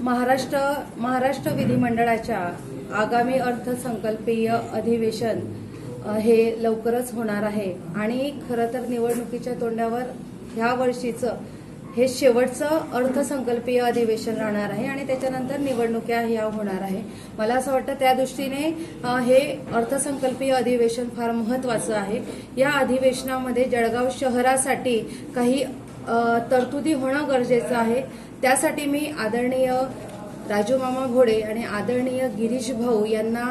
महाराष्ट्र महाराष्ट्र विधिमंडळाच्या आगामी अर्थसंकल्पीय अधिवेशन हे लवकरच होणार आहे. आणि खरं तर निवडणुकीच्या तोंडावर ह्या वर्षीचं हे शेवटचं अर्थसंकल्पीय अधिवेशन राहणार आहे आणि त्याच्यानंतर निवडणुक्या ह्या होणार आहे. मला असं वाटतं त्या दृष्टीने हे अर्थसंकल्पीय अधिवेशन फार महत्वाचं आहे. या अधिवेशनामध्ये जळगाव शहरासाठी काही तरतुदी होणं गरजेचं आहे. त्यासाठी मी आदरणीय राजूमामा घोडे आणि आदरणीय गिरीश भाऊ यांना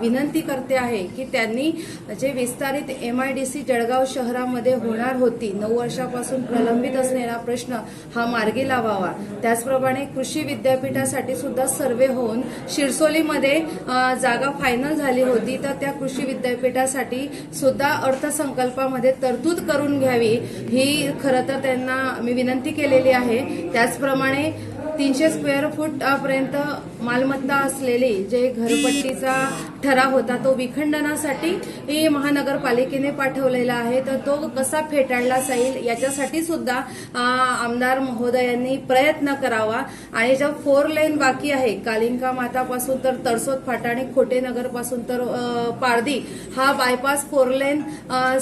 विनंती करते आहे की त्यांनी जे विस्तारित M I D C Jalgaon शहरामध्ये होणार होती नऊ वर्षापासून प्रलंबित असलेला प्रश्न हा मार्गी लावावा. त्याचप्रमाणे कृषी विद्यापीठासाठी सुद्धा सर्वे होऊन शिरसोलीमध्ये जागा फायनल झाली होती तर त्या कृषी विद्यापीठासाठी सुद्धा अर्थसंकल्पामध्ये तरतूद करून घ्यावी ही खरं तर त्यांना मी विनंती केलेली आहे. त्याचप्रमाणे तीनशे स्क्वेअर फूटपर्यंत मालमत्ता असलेली जे घरपट्टीचा ठराव होता तो विखंडनासाठी ही महानगरपालिकेने पाठवलेला आहे. तर तो कसा फेटाळला जाईल याच्यासाठी सुद्धा आमदार महोदयांनी प्रयत्न करावा. आणि ज्या फोर लेन बाकी आहे कालिंका मातापासून तर तरसोद फाटा आणि खोटेनगरपासून तर पारदी हा बायपास फोर लेन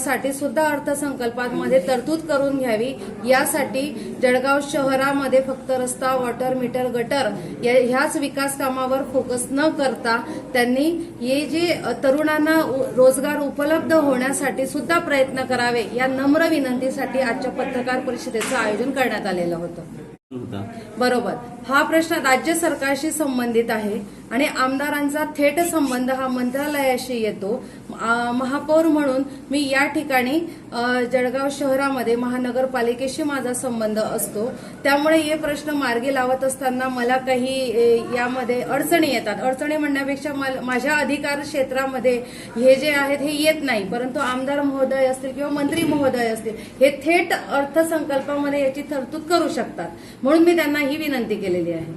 साठी सुद्धा अर्थसंकल्पामध्ये तरतूद करून घ्यावी. यासाठी जळगाव शहरामध्ये फक्त रस्ता वॉटर मीटर गटर ह्याच विकास कामावर फोकस न करता त्यांनी हे जे तरुणांना रोजगार उपलब्ध होण्यासाठी सुद्धा प्रयत्न करावे या नम्र विनंतीसाठी आजच्या पत्रकार परिषदेचं आयोजन करण्यात आलेलं होतं. बरोबर. हा प्रश्न राज्य सरकारशी संबंधित आहे आणि आमदारांचा थेट संबंध हा मंत्रालयाशी येतो. महापौर म्हणून मी या ठिकाणी जळगाव शहरामध्ये महानगरपालिकेशी माझा संबंध असतो. त्यामुळे हे प्रश्न मार्गी लावत असताना मला काही यामध्ये अडचणी येतात. अडचणी म्हणण्यापेक्षा मला- माझ्या अधिकार क्षेत्रामध्ये हे जे आहेत हे येत नाही. परंतु आमदार महोदय असतील किंवा मंत्री महोदय असतील हे थेट अर्थसंकल्पामध्ये याची तरतूद करू शकतात. म्हणून मी त्यांना ही विनंती केलेली आहे.